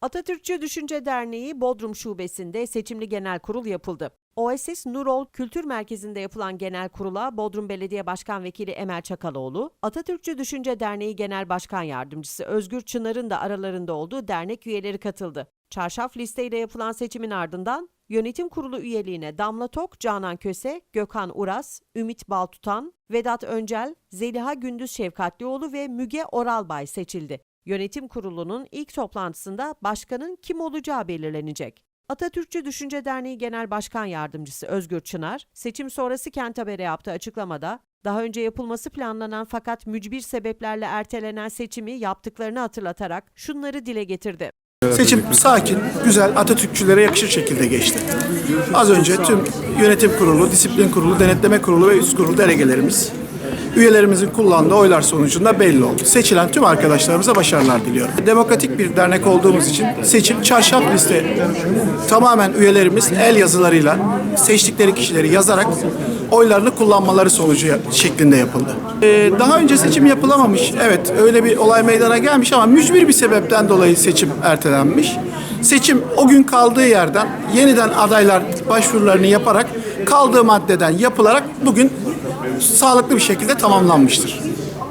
Atatürkçü Düşünce Derneği Bodrum Şubesi'nde seçimli genel kurul yapıldı. OSS Nurol Kültür Merkezi'nde yapılan genel kurula Bodrum Belediye Başkan Vekili Emel Çakaloğlu, Atatürkçü Düşünce Derneği Genel Başkan Yardımcısı Özgür Çınar'ın da aralarında olduğu dernek üyeleri katıldı. Çarşaf listeyle yapılan seçimin ardından Yönetim Kurulu üyeliğine Damla Tok, Canan Köse, Gökhan Uras, Ümit Baltutan, Vedat Öncel, Zeliha Gündüz Şefkatlioğlu ve Müge Oralbay seçildi. Yönetim Kurulu'nun ilk toplantısında başkanın kim olacağı belirlenecek. Atatürkçü Düşünce Derneği Genel Başkan Yardımcısı Özgür Çınar, seçim sonrası Kent Haber'e yaptığı açıklamada, daha önce yapılması planlanan fakat mücbir sebeplerle ertelenen seçimi yaptıklarını hatırlatarak şunları dile getirdi. Seçim sakin, güzel, Atatürkçülere yakışır şekilde geçti. Az önce tüm yönetim kurulu, disiplin kurulu, denetleme kurulu ve üst kurulu delegelerimiz üyelerimizin kullandığı oylar sonucunda belli oldu. Seçilen tüm arkadaşlarımıza başarılar diliyorum. Demokratik bir dernek olduğumuz için seçim çarşaf liste tamamen üyelerimiz el yazılarıyla seçtikleri kişileri yazarak oylarını kullanmaları sonucu şeklinde yapıldı. Ee, daha önce seçim yapılamamış. Evet öyle bir olay meydana gelmiş ama mücbir bir sebepten dolayı seçim ertelenmiş. Seçim o gün kaldığı yerden yeniden adaylar başvurularını yaparak kaldığı maddeden yapılarak bugün sağlıklı bir şekilde tamamlanmıştır.